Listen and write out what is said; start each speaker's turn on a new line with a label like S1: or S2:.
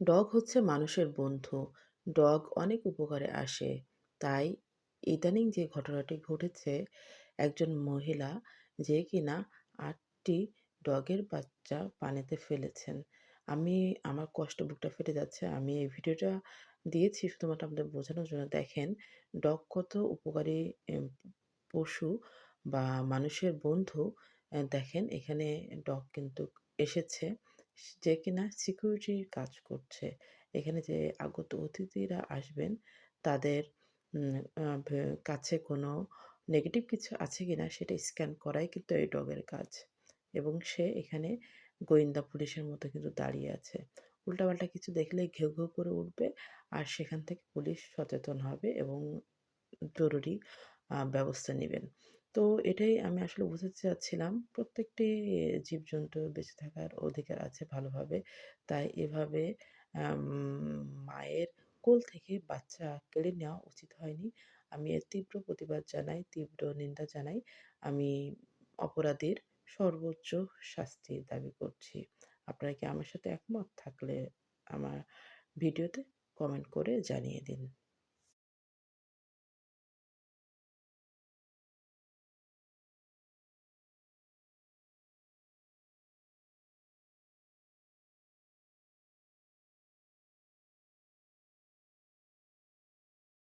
S1: Dog হচ্ছে মানুষের বন্ধু। ডগ অনেক উপকারে আসে। তাই ইদানিং যে ঘটনাটি ঘটেছে, একজন মহিলা যে কিনা আটটি ডগের বাচ্চা পানিতে ফেলেছেন। আমি আমার কষ্ট বুকটা ফেটে যাচ্ছে। আমি এই ভিডিওটা দিয়েছি শুধুমাত্র আপনাদের বোঝানোর জন্য। দেখেন ডগ কত উপকারী পশু বা মানুষের বন্ধু। দেখেন এখানে ডগ কিন্তু এসেছে। যে কিনা সিকিউরিটির কাজ করছে। এখানে যে আগত অতিথিরা আসবেন তাদের কাছে কোনো নেগেটিভ কিছু আছে কিনা সেটা স্ক্যান করাই কিন্তু এই ডগের কাজ। এবং সে এখানে গোয়েন্দা পুলিশের মতো কিন্তু দাঁড়িয়ে আছে। উল্টাপাল্টা কিছু দেখলেই ঘেউ, ঘেউ করে উঠবে আর সেখান থেকে পুলিশ সচেতন হবে এবং জরুরি ব্যবস্থা নিবেন। তো এটাই আমি আসলে বোঝাতে চাচ্ছিলাম। প্রত্যেকটি জীবজন্তুর বেঁচে থাকার অধিকার আছে ভালোভাবে। তাই এভাবে মায়ের কোল থেকে বাচ্চা কেড়ে নেওয়া উচিত হয়নি। আমি এর তীব্র প্রতিবাদ জানাই, তীব্র নিন্দা জানাই। আমি অপরাধীর সর্বোচ্চ শাস্তির দাবি করছি। আপনারা কি আমার সাথে একমত? থাকলে আমার ভিডিওতে কমেন্ট করে জানিয়ে দিন।